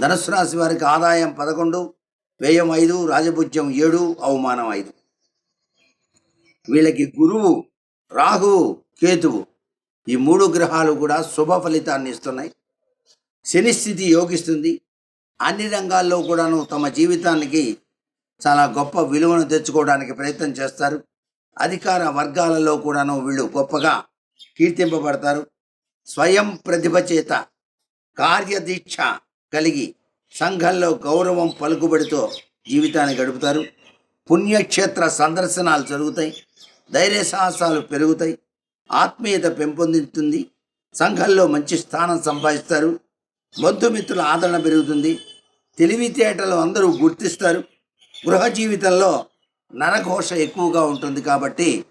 ధనుసు రాశి వారికి ఆదాయం పదకొండు వ్యయం ఐదు రాజభుజ్యం ఏడు అవమానం ఐదు. వీళ్ళకి గురువు రాహువు కేతువు ఈ మూడు గ్రహాలు కూడా శుభ ఫలితాన్ని ఇస్తున్నాయి. శని స్థితి యోగిస్తుంది. అన్ని రంగాల్లో కూడాను తమ జీవితానికి చాలా గొప్ప విలువను తెచ్చుకోవడానికి ప్రయత్నం చేస్తారు. అధికార వర్గాలలో కూడాను వీళ్ళు గొప్పగా కీర్తింపబడతారు. స్వయం ప్రతిభ చేత కార్యదీక్ష కలిగి సంఘంలో గౌరవం పలుకుబడితో జీవితాన్ని గడుపుతారు. పుణ్యక్షేత్ర సందర్శనాలు జరుగుతాయి. ధైర్య సాహసాలు పెరుగుతాయి. ఆత్మీయత పెంపొందుతుంది సంఘంలో మంచి స్థానం సంపాదిస్తారు. బంధుమిత్రుల ఆదరణ పెరుగుతుంది. తెలివితేటలు అందరూ గుర్తిస్తారు. గృహ జీవితంలో నరఘోష ఎక్కువగా ఉంటుంది కాబట్టి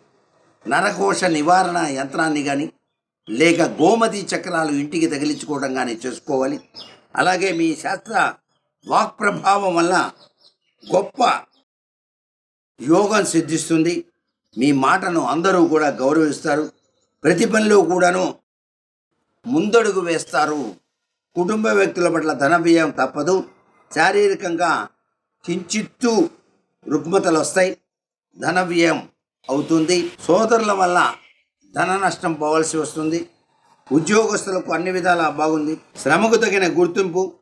నరఘోష నివారణ యంత్రాన్ని కానీ లేక గోమతి చక్రాలు ఇంటికి తగిలించుకోవడం కానీ చేసుకోవాలి. అలాగే మీ శాస్త్ర వాక్ ప్రభావం వల్ల గొప్ప యోగం సిద్ధిస్తుంది. మీ మాటను అందరూ కూడా గౌరవిస్తారు. ప్రతి పనిలో కూడాను ముందడుగు వేస్తారు. కుటుంబ వ్యక్తుల పట్ల ధన వ్యయం తప్పదు. శారీరకంగా కించిత్తు రుగ్మతలు వస్తాయి ధన వ్యయం అవుతుంది. సోదరుల వల్ల ధన నష్టం పోవాల్సి వస్తుంది. ఉద్యోగస్తులకు అన్ని విధాలా బాగుంది. శ్రమకు తగిన గుర్తింపు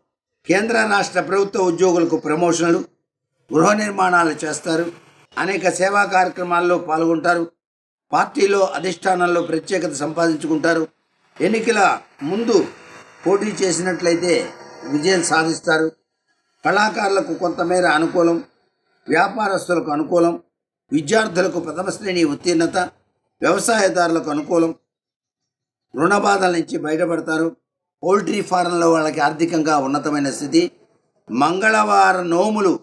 కేంద్ర రాష్ట్ర ప్రభుత్వ ఉద్యోగులకు ప్రమోషన్లు గృహ నిర్మాణాలు చేస్తారు అనేక సేవా కార్యక్రమాల్లో పాల్గొంటారు పార్టీలో అధిష్టానంలో ప్రత్యేకత సంపాదించుకుంటారు ఎన్నికల ముందు పోటీ చేసినట్లయితే విజయం సాధిస్తారు. కళాకారులకు కొంతమేర అనుకూలం వ్యాపారస్తులకు అనుకూలం విద్యార్థులకు ప్రథమ శ్రేణి ఉత్తీర్ణత వ్యవసాయదారులకు అనుకూలం రుణ బాధల నుంచి బయటపడతారు. పౌల్ట్రీ ఫారంలో వాళ్ళకి ఆర్థికంగా ఉన్నతమైన స్థితి. మంగళవార నోములు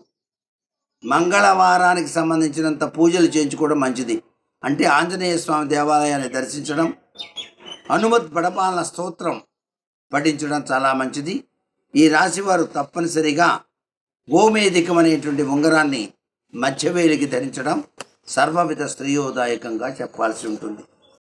మంగళవారానికి సంబంధించినంత పూజలు చేయించుకోవడం మంచిది. అంటే ఆంజనేయ స్వామి దేవాలయాన్ని దర్శించడం హనుమత్ బడపాలన స్తోత్రం పఠించడం చాలా మంచిది. ఈ రాశివారు తప్పనిసరిగా గోమేధికం అనేటువంటి ఉంగరాన్ని మధ్యవేలికి ధరించడం సర్వవిధ స్త్రీయోదాయకంగా చెప్పాల్సి ఉంటుంది.